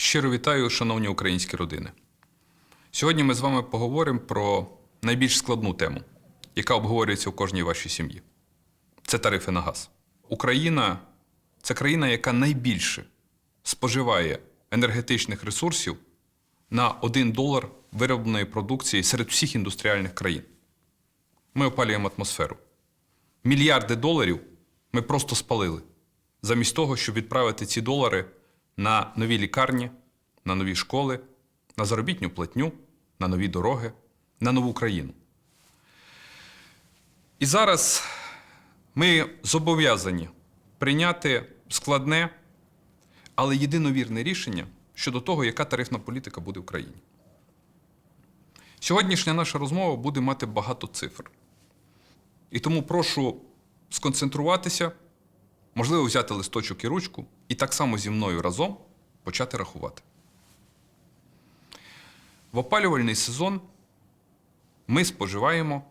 Щиро вітаю, шановні українські родини. Сьогодні ми з вами поговоримо про найбільш складну тему, яка обговорюється у кожній вашій сім'ї. Це тарифи на газ. Україна це країна, яка найбільше споживає енергетичних ресурсів на 1 долар виробленої продукції серед всіх індустріальних країн. Ми опалюємо атмосферу. Мільярди доларів ми просто спалили, замість того, щоб відправити ці долари на нові лікарні, на нові школи, на заробітню платню, на нові дороги, на нову країну. І зараз ми зобов'язані прийняти складне, але єдиновірне рішення щодо того, яка тарифна політика буде в країні. Сьогоднішня наша розмова буде мати багато цифр. І тому прошу сконцентруватися, можливо, взяти листочок і ручку, і так само зі мною разом почати рахувати. В опалювальний сезон ми споживаємо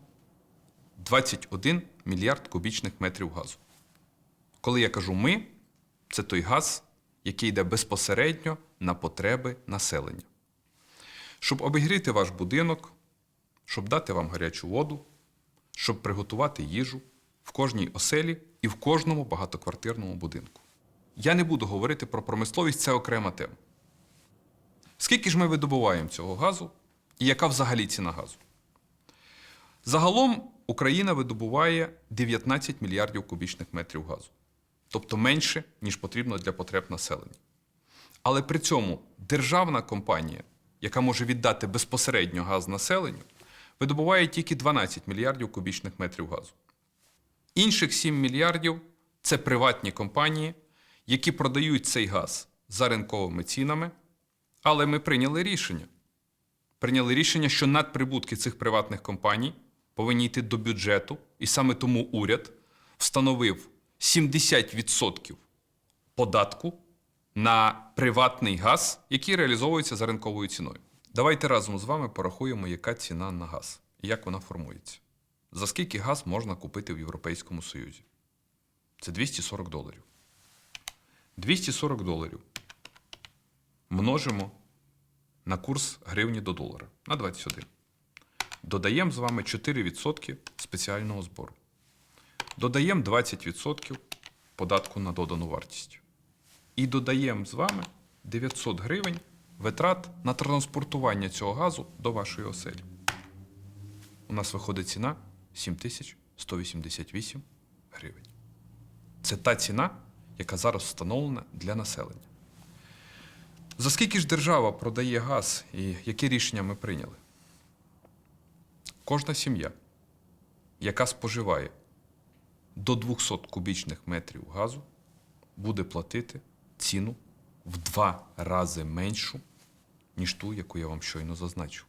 21 мільярд кубічних метрів газу. Коли я кажу ми, це той газ, який йде безпосередньо на потреби населення. Щоб обігріти ваш будинок, щоб дати вам гарячу воду, щоб приготувати їжу в кожній оселі і в кожному багатоквартирному будинку. Я не буду говорити про промисловість, це окрема тема. Скільки ж ми видобуваємо цього газу і яка взагалі ціна газу? Загалом Україна видобуває 19 мільярдів кубічних метрів газу, тобто менше, ніж потрібно для потреб населення. Але при цьому державна компанія, яка може віддати безпосередньо газ населенню, видобуває тільки 12 мільярдів кубічних метрів газу. Інших 7 мільярдів це приватні компанії, які продають цей газ за ринковими цінами. Але ми прийняли рішення. Прийняли рішення, що надприбутки цих приватних компаній повинні йти до бюджету, і саме тому уряд встановив 70% податку на приватний газ, який реалізовується за ринковою ціною. Давайте разом з вами порахуємо, яка ціна на газ і як вона формується. За скільки газ можна купити в Європейському Союзі? Це 240 доларів. 240 доларів множимо на курс гривні до долара на 21. Додаємо з вами 4% спеціального збору. Додаємо 20% податку на додану вартість. І додаємо з вами 900 гривень витрат на транспортування цього газу до вашої оселі. У нас виходить ціна 7188 гривень. Це та ціна, яка зараз встановлена для населення. За скільки ж держава продає газ і які рішення ми прийняли? Кожна сім'я, яка споживає до 200 кубічних метрів газу, буде платити ціну в два рази меншу, ніж ту, яку я вам щойно зазначив.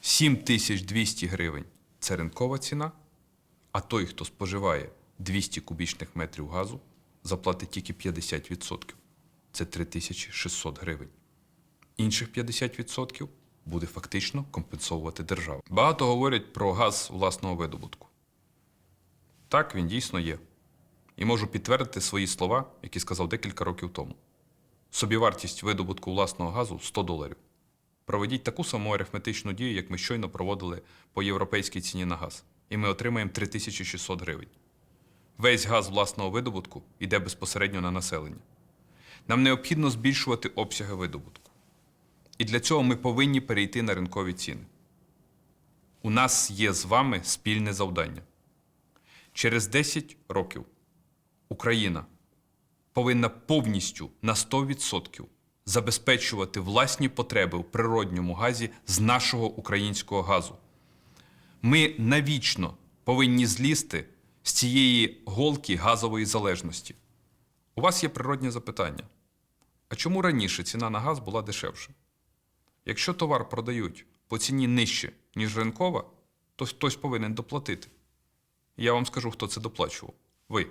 7200 гривень це ринкова ціна, а той, хто споживає 200 кубічних метрів газу, заплатить тільки 50% це 3600 гривень. Інших 50% буде фактично компенсовувати держава. Багато говорять про газ власного видобутку. Так, він дійсно є. І можу підтвердити свої слова, які сказав декілька років тому. Собівартість видобутку власного газу 100 доларів. Проведіть таку саму арифметичну дію, як ми щойно проводили по європейській ціні на газ, і ми отримаємо 3600 гривень. Весь газ власного видобутку йде безпосередньо на населення. Нам необхідно збільшувати обсяги видобутку. І для цього ми повинні перейти на ринкові ціни. У нас є з вами спільне завдання. Через 10 років Україна повинна повністю на 100% забезпечувати власні потреби у природньому газі з нашого українського газу. Ми навічно повинні злізти з цієї голки газової залежності. У вас є природні запитання. А чому раніше ціна на газ була дешевша? Якщо товар продають по ціні нижче, ніж ринкова, то хтось повинен доплатити. Я вам скажу, хто це доплачував. Ви.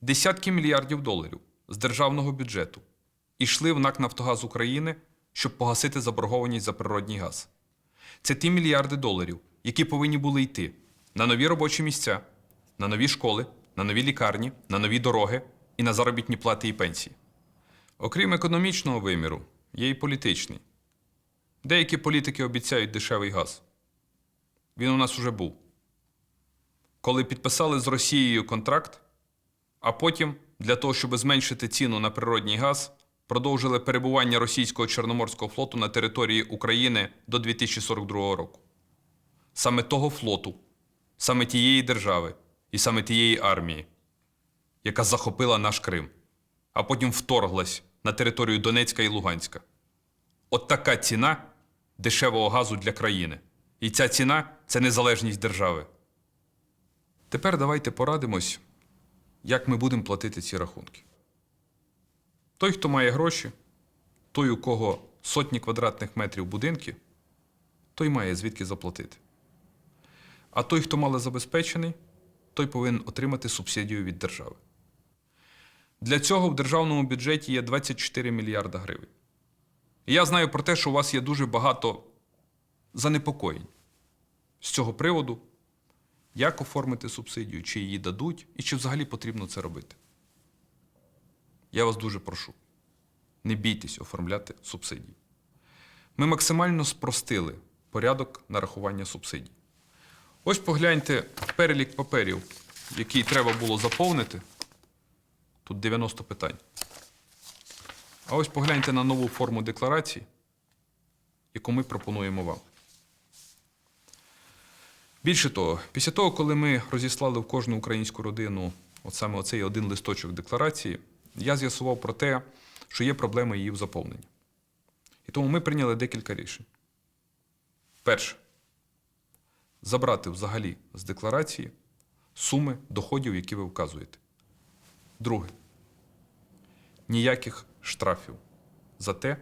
Десятки мільярдів доларів з державного бюджету йшли в НАК Нафтогаз України, щоб погасити заборгованість за природній газ. Це ті мільярди доларів, які повинні були йти на нові робочі місця, на нові школи, на нові лікарні, на нові дороги і на заробітні плати і пенсії. Окрім економічного виміру, є і політичний. Деякі політики обіцяють дешевий газ. Він у нас уже був. Коли підписали з Росією контракт, а потім, для того, щоб зменшити ціну на природній газ, продовжили перебування російського Чорноморського флоту на території України до 2042 року. Саме того флоту, саме тієї держави і саме тієї армії, яка захопила наш Крим, а потім вторглась на територію Донецька і Луганська. От така ціна дешевого газу для країни. І ця ціна це незалежність держави. Тепер давайте порадимось, як ми будемо платити ці рахунки. Той, хто має гроші, той, у кого сотні квадратних метрів будинки, той має звідки заплатити. А той, хто малозабезпечений, той повинен отримати субсидію від держави. Для цього в державному бюджеті є 24 мільярда гривень. І я знаю про те, що у вас є дуже багато занепокоєнь з цього приводу, як оформити субсидію, чи її дадуть, і чи взагалі потрібно це робити. Я вас дуже прошу, не бійтесь оформляти субсидії. Ми максимально спростили порядок нарахування субсидій. Ось погляньте перелік паперів, який треба було заповнити. Тут 90 питань. А ось погляньте на нову форму декларації, яку ми пропонуємо вам. Більше того, після того, коли ми розіслали в кожну українську родину от саме оцей один листочок декларації, я з'ясував про те, що є проблеми її в заповненні. І тому ми прийняли декілька рішень. Перше забрати взагалі з декларації суми доходів, які ви вказуєте. Друге ніяких штрафів за те,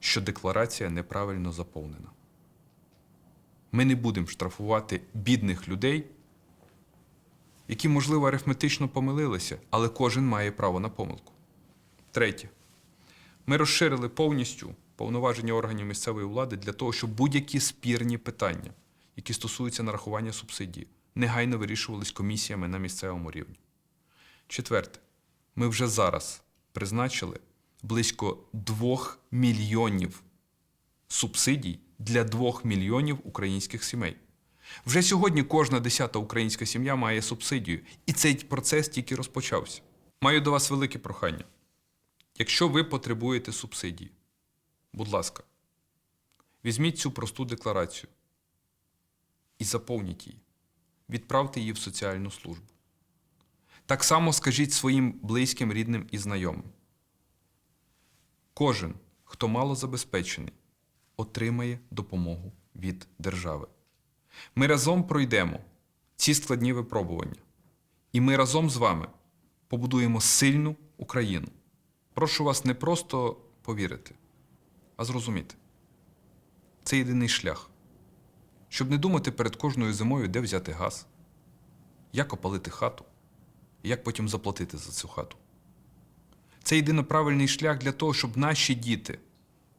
що декларація неправильно заповнена. Ми не будемо штрафувати бідних людей, які, можливо, арифметично помилилися, але кожен має право на помилку. Третє. Ми розширили повністю повноваження органів місцевої влади для того, щоб будь-які спірні питання, які стосуються нарахування субсидії, негайно вирішувались комісіями на місцевому рівні. Четверте, ми вже зараз призначили близько 2 мільйонів субсидій для 2 мільйонів українських сімей. Вже сьогодні кожна десята українська сім'я має субсидію, і цей процес тільки розпочався. Маю до вас велике прохання. Якщо ви потребуєте субсидії, будь ласка, візьміть цю просту декларацію і заповніть її. Відправте її в соціальну службу. Так само скажіть своїм близьким, рідним і знайомим. Кожен, хто мало забезпечений, отримає допомогу від держави. Ми разом пройдемо ці складні випробування, і ми разом з вами побудуємо сильну Україну. Прошу вас не просто повірити, а зрозуміти. Це єдиний шлях, щоб не думати перед кожною зимою, де взяти газ, як опалити хату і як потім заплатити за цю хату. Це єдино правильний шлях для того, щоб наші діти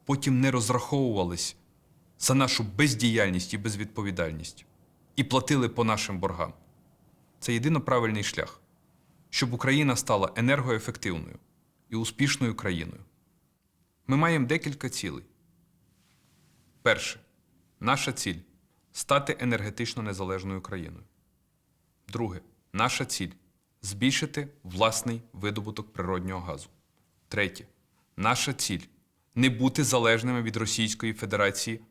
потім не розраховувались за нашу бездіяльність і безвідповідальність і платили по нашим боргам. Це єдино правильний шлях, щоб Україна стала енергоефективною і успішною країною. Ми маємо декілька цілей. Перше, наша ціль стати енергетично незалежною країною. Друге, наша ціль збільшити власний видобуток природнього газу. Третє, наша ціль не бути залежними від Російської Федерації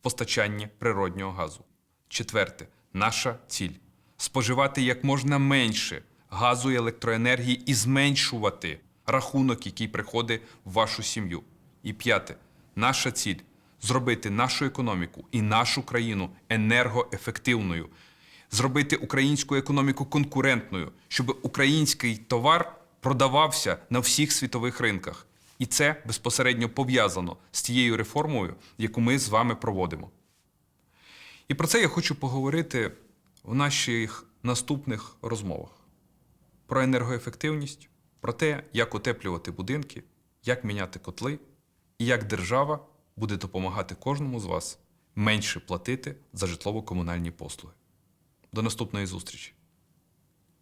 в постачанні природнього газу. Четверте, наша ціль споживати як можна менше газу і електроенергії і зменшувати рахунок, який приходить в вашу сім'ю. І п'яте, наша ціль зробити нашу економіку і нашу країну енергоефективною, зробити українську економіку конкурентною, щоб український товар продавався на всіх світових ринках. І це безпосередньо пов'язано з тією реформою, яку ми з вами проводимо. І про це я хочу поговорити в наших наступних розмовах: про енергоефективність, про те, як утеплювати будинки, як міняти котли, і як держава буде допомагати кожному з вас менше платити за житлово-комунальні послуги. До наступної зустрічі!